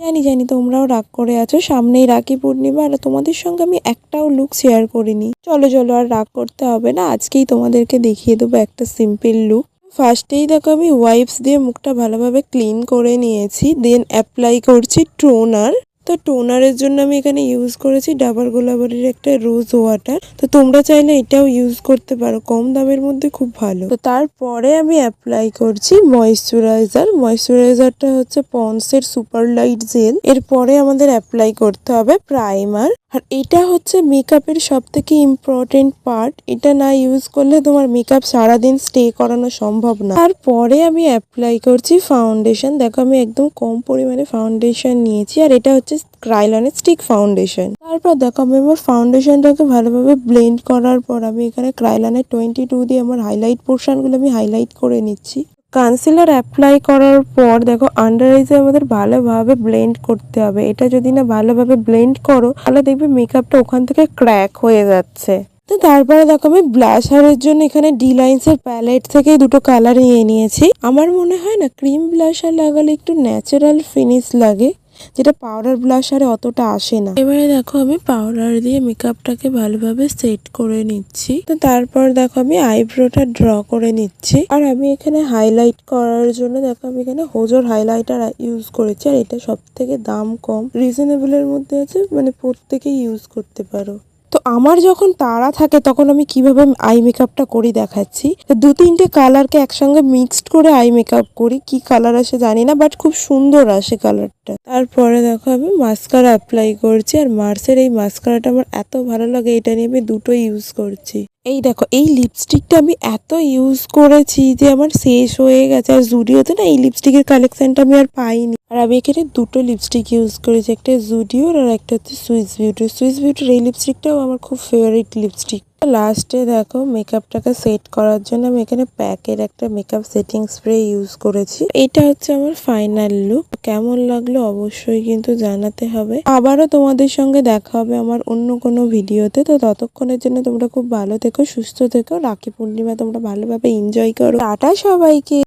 জানি জানি, তোমরাও রাগ করে আছো। সামনেই রাখি পূর্ণিমা আর তোমাদের সঙ্গে আমি একটাও লুক শেয়ার করিনি। চলো চলো, আর রাগ করতে হবে না। আজকেই তোমাদেরকে দেখিয়ে দেবো একটা সিম্পল লুক ফার্স্টেই দেখো আমি ওয়াইপস দিয়ে মুখটা ভালোভাবে ক্লিন করে নিয়েছি দেন অ্যাপ্লাই করছি টোনার তো টোনারের জন্য আমি এখানে ইউজ করেছি ডাবার গোলাবারির একটা রোজ ওয়াটার তো তোমরা চাইলে এটাও ইউজ করতে পারো, কম দামের মধ্যে খুব ভালো। তো তারপরে আমি অ্যাপ্লাই করছি ময়শ্চারাইজার ময়শ্চারাইজারটা হচ্ছে পন্সের সুপার লাইট জেল এরপরে আমাদের অ্যাপ্লাই করতে হবে প্রাইমার আর এটা হচ্ছে মেকআপের সব থেকে ইম্পর্টেন্ট পার্ট এটা না ইউজ করলে তোমার মেকআপ সারাদিন স্টে করানো সম্ভব না। তারপরে আমি অ্যাপ্লাই করছি ফাউন্ডেশন দেখো আমি একদম কম পরিমাণে ফাউন্ডেশন নিয়েছি আর এটা হচ্ছে ক্রাইলনের স্টিক ফাউন্ডেশন তারপর দেখো আমি আমার ফাউন্ডেশনটাকে ভালোভাবে ব্লেন্ড করার পর আমি এখানে ক্রাইলনের টোয়েন্টি টু দিয়ে আমার হাইলাইট পোর্শনগুলো আমি হাইলাইট করে নিচ্ছি। কনসিলার অ্যাপ্লাই করার পর দেখো আন্ডার আইজে আমাদের ভালোভাবে ব্লেন্ড করতে হবে। এটা যদি না ভালোভাবে ব্লেন্ড করো, তাহলে দেখবে মেকআপটা ওখান থেকে ক্র্যাক হয়ে যাচ্ছে। তো তারপরে দেখো আমি ব্লাশারের জন্য এখানে ডি লাইন্সের প্যালেট থেকে দুটো কালার নিয়ে নিয়েছি। আমার মনে হয় না ক্রিম ব্লাশার লাগালে একটু ন্যাচারাল ফিনিশ লাগে। যেটা পাউডার ব্লাশারে অতটা আসে না। এবারে দেখো আমি পাউডার দিয়ে মেকআপটাকে ভালোভাবে সেট করে নিচ্ছি। তো তারপর দেখো আমি আইব্রোটা ড্র করে নিচ্ছি। আর আমি এখানে হাইলাইট করার জন্য দেখো আমি এখানে হোজোর হাইলাইটার ইউজ করেছি। আর এটা সব থেকে দাম কম। রিজনেবল এর মধ্যে আছে মানে প্রত্যেকেই ইউজ করতে পারো। তো আমার যখন তারা থাকে, তখন আমি কীভাবে আই মেকআপটা করি দেখাচ্ছি? দু তিনটে কালারকে একসঙ্গে মিক্সড করে আই মেকআপ করি। কি কালার আসে জানি না বাট খুব সুন্দর আসে কালারটা তারপরে দেখো আমি মাস্কারা অ্যাপ্লাই করছি, আর মার্সের এই মাস্কারাটা আমার এত ভালো লাগে, এটা নিয়ে আমি দুটো ইউজ করছি। এই দেখো, এই লিপস্টিকটা আমি এত ইউজ করেছি যে আমার শেষ হয়ে গেছে। আর জুডিওতে না এই লিপস্টিকের কালেকশনটা আমি আর পাইনি। আর আমি এখানে দুটো লিপস্টিক ইউজ করেছি, একটা জুডিওর আর একটা হচ্ছে সুইস বিউটি সুইস বিউটির এই লিপস্টিকটাও আমার খুব ফেভারিট লিপস্টিক লাস্টে দেখো মেকআপটাকে সেট করার জন্য আমি এখানে প্যাকের একটা মেকআপ সেটিং স্প্রে ইউজ করেছি। এটা হচ্ছে আমার ফাইনাল লুক কেমন লাগল অবশ্যই কিন্তু জানাতে হবে। আবারও তোমাদের সঙ্গে দেখা হবে আমার অন্য কোনো ভিডিওতে। তো ততক্ষণের জন্য তোমরা খুব ভালো থেকো, সুস্থ থেকো। রাখি পূর্ণিমা তোমরা ভালোভাবে এনজয় করো। টাটা সবাইকে।